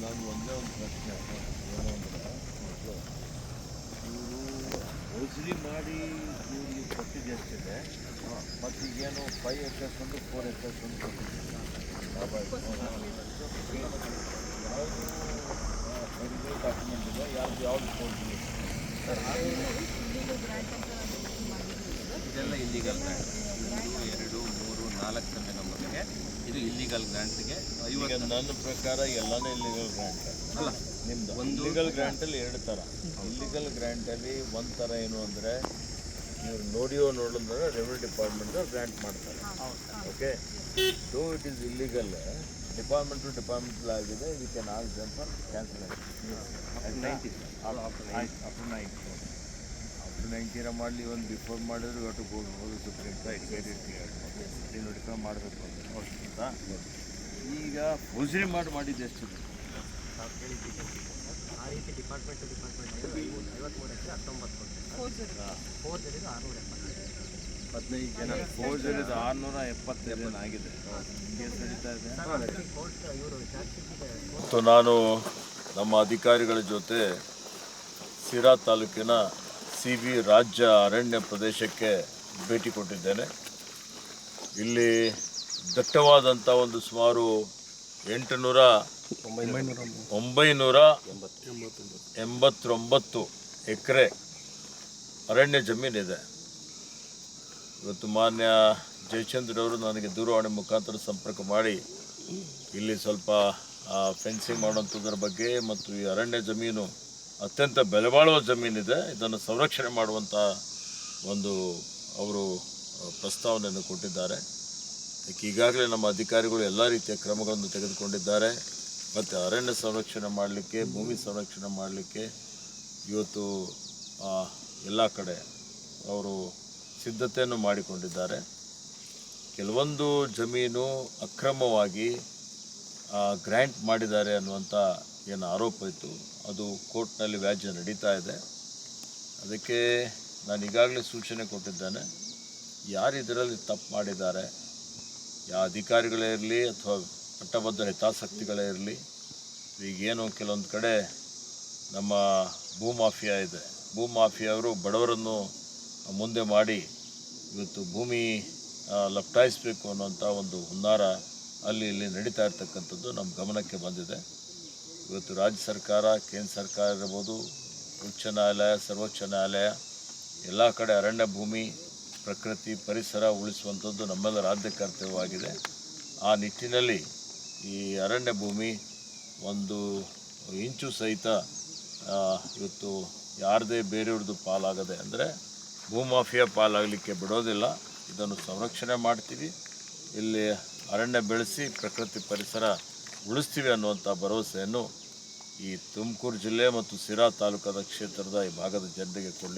ನಾನು ಒಂದೇ ಒಂದು ಪ್ರಶ್ನೆ ಇವರು ಔಷಧಿ ಮಾಡಿ ಇವ್ರಿಗೆ ಕೊಟ್ಟಿದ್ದು ಎಷ್ಟಿದೆ ಮತ್ತು ಈಗೇನು ಫೈವ್ ಎಕರ್ಸ್ ಒಂದು ಫೋರ್ ಎಕರ್ಸ್ ಒಂದು ಕೊಟ್ಟಿದ್ದಾರೆ ಲಾಭ ಯಾವುದು ಡಾಕ್ಯುಮೆಂಟ್ ಇದೆ ಯಾವ್ದು ಯಾವ್ದು ಕೊಡ್ತೀನಿ ಇದೆಲ್ಲ ಇಲ್ಲಿಗಲ್ ಗ್ರಾಂಟ್ ಸೊನ್ನೆ ನಂಬರ್ಗೆ ಇದು ಇಲ್ಲಿಗಲ್ ಗ್ರಾಂಟ್ಗೆ ಈಗ ಐವತ್ತು ನನ್ನ ಪ್ರಕಾರ ಎಲ್ಲಾನು ಇಲ್ಲಿಗಲ್ ಗ್ರಾಂಟ್ ಅಲ್ಲ ನಿಮ್ದು. ಒಂದು- ಇಲ್ಲಿಗಲ್ ಗ್ರಾಂಟಲ್ಲಿ ಎರಡು ಥರ ಇಲ್ಲಿಗಲ್ ಗ್ರ್ಯಾಂಟಲ್ಲಿ ಒಂದು ಥರ ಏನು ಅಂದರೆ ನೀವು ನೋಡಿಯೋ ನೋಡಿದ್ರೆ ರೆವಿನ್ಯೂ ಡಿಪಾರ್ಟ್ಮೆಂಟ್ ಗ್ರಾಂಟ್ ಮಾಡ್ತಾರೆ. Okay though it is illegal department to department ಆಗಿದೆ. ವಿ ನಾಲ್ಕು ಜನ ಕ್ಯಾನ್ಸಲ್ ಟು ನೈನ್ಟೀನ ಮಾಡಲಿ ಒಂದು ಬಿಫೋರ್ ಮಾಡಿದ್ರು ಒಟ್ಟು ಹೋಗ್ಬೋದು ಸುಪ್ರೀಂ ಕೋರ್ಟ್ ವೆರಿ ಕ್ಲಿಯರ್ ನೋಡಿಕೊಂಡು ಮಾಡಬೇಕು ಅಂತ ಈಗ ಪೂಜೆ ಮಾಡಿ ಮಾಡಿದ್ದೆ ಎಷ್ಟು ಆ ರೀತಿ ಡಿಪಾರ್ಟ್ಮೆಂಟ್ ಡಿಪಾರ್ಟ್ಮೆಂಟ್ ಆರುನೂರ ಹದಿನೈದು ಜನ ಫೋರ್ಜರಿದು ಆರುನೂರ ಎಪ್ಪತ್ತೆರಡು ಆಗಿದೆ ಮತ್ತು ನಾನು ನಮ್ಮ ಅಧಿಕಾರಿಗಳ ಜೊತೆ ಸಿರಾ ತಾಲೂಕಿನ ಸಿ ಬಿ ರಾಜ್ಯ ಅರಣ್ಯ ಪ್ರದೇಶಕ್ಕೆ ಭೇಟಿ ಕೊಟ್ಟಿದ್ದೇನೆ. ಇಲ್ಲಿ ದಟ್ಟವಾದಂಥ ಒಂದು ಸುಮಾರು ಎಂಟುನೂರ ಒಂಬೈನೂರ ಎಂಬತ್ತೊಂಬತ್ತು ಎಕರೆ ಅರಣ್ಯ ಜಮೀನಿದೆ. ಇವತ್ತು ಮಾನ್ಯ ಜಯಚಂದ್ರವರು ನನಗೆ ದೂರವಾಣಿ ಮುಖಾಂತರ ಸಂಪರ್ಕ ಮಾಡಿ ಇಲ್ಲಿ ಸ್ವಲ್ಪ ಫೆನ್ಸಿಂಗ್ ಮಾಡುವಂಥದ್ರ ಬಗ್ಗೆ ಮತ್ತು ಈ ಅರಣ್ಯ ಜಮೀನು ಅತ್ಯಂತ ಬೆಲೆಬಾಳುವ ಜಮೀನಿದೆ. ಇದನ್ನು ಸಂರಕ್ಷಣೆ ಮಾಡುವಂಥ ಒಂದು ಅವರು ಪ್ರಸ್ತಾವನೆಯನ್ನು ಕೊಟ್ಟಿದ್ದಾರೆ. ಅದಕ್ಕೆ ಈಗಾಗಲೇ ನಮ್ಮ ಅಧಿಕಾರಿಗಳು ಎಲ್ಲ ರೀತಿಯ ಕ್ರಮಗಳನ್ನು ತೆಗೆದುಕೊಂಡಿದ್ದಾರೆ. ಮತ್ತು ಅರಣ್ಯ ಸಂರಕ್ಷಣೆ ಮಾಡಲಿಕ್ಕೆ, ಭೂಮಿ ಸಂರಕ್ಷಣೆ ಮಾಡಲಿಕ್ಕೆ ಇವತ್ತು ಎಲ್ಲ ಕಡೆ ಅವರು ಸಿದ್ಧತೆಯನ್ನು ಮಾಡಿಕೊಂಡಿದ್ದಾರೆ. ಕೆಲವೊಂದು ಜಮೀನು ಅಕ್ರಮವಾಗಿ ಗ್ರ್ಯಾಂಟ್ ಮಾಡಿದ್ದಾರೆ ಅನ್ನುವಂಥ ಏನು ಆರೋಪ ಇತ್ತು, ಅದು ಕೋರ್ಟ್ನಲ್ಲಿ ವ್ಯಾಜ್ಯ ನಡೀತಾ ಇದೆ. ಅದಕ್ಕೆ ನಾನು ಈಗಾಗಲೇ ಸೂಚನೆ ಕೊಟ್ಟಿದ್ದೇನೆ, ಯಾರು ಇದರಲ್ಲಿ ತಪ್ಪು ಮಾಡಿದ್ದಾರೆ, ಯಾವ ಅಧಿಕಾರಿಗಳೇ ಇರಲಿ ಅಥವಾ ಪಟ್ಟಭದ್ರ ಹಿತಾಸಕ್ತಿಗಳೇ ಇರಲಿ, ಈಗೇನು ಕೆಲವೊಂದು ಕಡೆ ನಮ್ಮ ಭೂಮಾಫಿಯಾ ಇದೆ. ಭೂಮಾಫಿಯವರು ಬಡವರನ್ನು ಮುಂದೆ ಮಾಡಿ ಇವತ್ತು ಭೂಮಿ ಲಪ್ಟಾಯಿಸಬೇಕು ಅನ್ನುವಂಥ ಒಂದು ಹುನ್ನಾರ ಅಲ್ಲಿ ಇಲ್ಲಿ ನಡೀತಾ ಇರ್ತಕ್ಕಂಥದ್ದು ನಮ್ಮ ಗಮನಕ್ಕೆ ಬಂದಿದೆ. ಇವತ್ತು ರಾಜ್ಯ ಸರ್ಕಾರ, ಕೇಂದ್ರ ಸರ್ಕಾರ ಇರ್ಬೋದು, ಉಚ್ಚ ನ್ಯಾಯಾಲಯ, ಸರ್ವೋಚ್ಚ ನ್ಯಾಯಾಲಯ, ಎಲ್ಲ ಕಡೆ ಅರಣ್ಯ ಭೂಮಿ ಪ್ರಕೃತಿ ಪರಿಸರ ಉಳಿಸುವಂಥದ್ದು ನಮ್ಮೆಲ್ಲರ ಆದ್ಯ ಕರ್ತವ್ಯವಾಗಿದೆ. ಆ ನಿಟ್ಟಿನಲ್ಲಿ ಈ ಅರಣ್ಯ ಭೂಮಿ ಒಂದು ಇಂಚು ಸಹಿತ ಇವತ್ತು ಯಾರದೇ ಬೇರೆಯವ್ರದ್ದು ಪಾಲಾಗದೆ ಅಂದರೆ ಭೂಮಾಫಿಯಾ ಪಾಲಾಗಲಿಕ್ಕೆ ಬಿಡೋದಿಲ್ಲ. ಇದನ್ನು ಸಂರಕ್ಷಣೆ ಮಾಡ್ತೀವಿ. ಇಲ್ಲಿ ಅರಣ್ಯ ಬೆಳೆಸಿ ಪ್ರಕೃತಿ ಪರಿಸರ ಉಳಿಸ್ತೀವಿ ಅನ್ನುವಂಥ ಭರವಸೆಯನ್ನು ಈ ತುಮಕೂರು ಜಿಲ್ಲೆ ಮತ್ತು ಸಿರಾ ತಾಲೂಕಾದ ಕ್ಷೇತ್ರದ ಈ ಭಾಗದ ಜನರಿಗೆ ಕೊಡಲಿಕ್ಕೆ